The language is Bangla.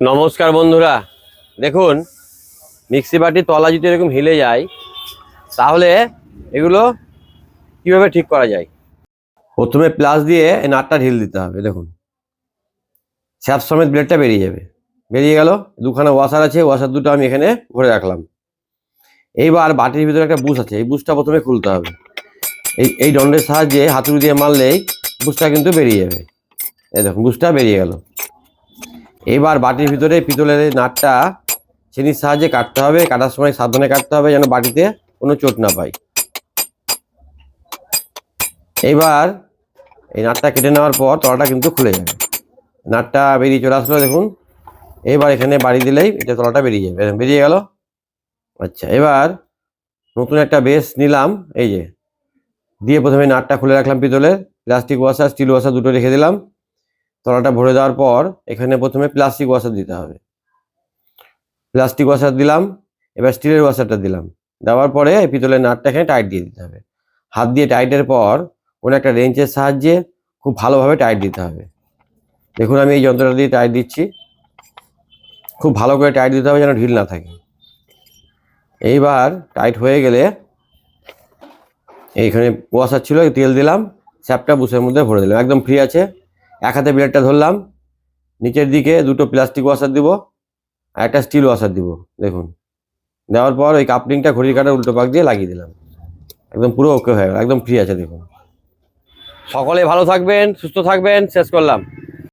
নমস্কার বন্ধুরা। দেখুন, মিক্সি বাটির তলা যদি এরকম হিলে যায়, তাহলে এগুলো কীভাবে ঠিক করা যায়? প্রথমে প্লাস দিয়ে এই নাটটা ঢিল দিতে হবে, দেখুন। স্যাপ সমেত ব্লেডটা বেরিয়ে যাবে। বেরিয়ে গেল, দুখানা ওয়াশার আছে ওয়াশার দুটো আমি এখানে ভরে রাখলাম। এইবার বাটির ভিতরে একটা বুশ আছে, এই বুশটা প্রথমে খুলতে হবে। এই এই দণ্ডের সাহায্যে হাতুড়ি দিয়ে মারলেই বুশটা কিন্তু বেরিয়ে যাবে। এই দেখুন, বুশটা বেরিয়ে গেল। এবার বাটির ভিতরে পিতলের নাটটা চিনির সাহায্যে কাটতে হবে, কাটার সময় সাবধানে কাটতে হবে যেন বাটিতে কোনো চোট না পায়। এইবার এই নাটটা কেটে নেওয়ার পর তলাটা কিন্তু খুলে যাবে। নাটটা বেরিয়ে চলে আসলো, দেখুন। এবার এখানে বাড়ি দিলেই এটা তলাটা বেরিয়ে যাবে। বেরিয়ে গেল। আচ্ছা এবার নতুন একটা বেস নিলাম, এই যে। দিয়ে প্রথমে নাটটা খুলে রাখলাম পিতলের। প্লাস্টিক ওয়াশার, স্টিল ওয়াশার দুটো রেখে দিলাম। তলাটা ভরে দেওয়ার পর এখানে প্রথমে প্লাস্টিক ওয়াশার দিতে হবে। প্লাস্টিক ওয়াশার দিলাম, এবার স্টিলের ওয়াশারটা দিলাম। দেওয়ার পরে এই পিতলের নাটটা এখানে টাইট দিয়ে দিতে হবে। হাত দিয়ে টাইটের পর কোনো একটা রেঞ্চের সাহায্যে খুব ভালোভাবে টাইট দিতে হবে। দেখুন আমি এই যন্ত্রটা দিয়ে টাইট দিচ্ছি। খুব ভালো করে টাইট দিতে হবে যেন ঢিল না থাকে। এইবার টাইট হয়ে গেলে এইখানে ওয়াশার ছিল, তেল দিলাম স্যাপটা বুসের মধ্যে ভরে দিলাম। একদম ফ্রি আছে। এক হাতে ব্লেডটা ধরলাম, নিচের দিকে দুটো প্লাস্টিক ওয়াশার দিব আর একটা স্টিল ওয়াশার দিব, দেখুন। দেওয়ার পর ওই কাপলিংটা ঘড়ির কাটার উল্টো পাক দিয়ে লাগিয়ে দিলাম। একদম পুরো ওকে হয়ে গেল, একদম ফ্রি আছে, দেখুন। সকলে ভালো থাকবেন, সুস্থ থাকবেন, শেষ করলাম।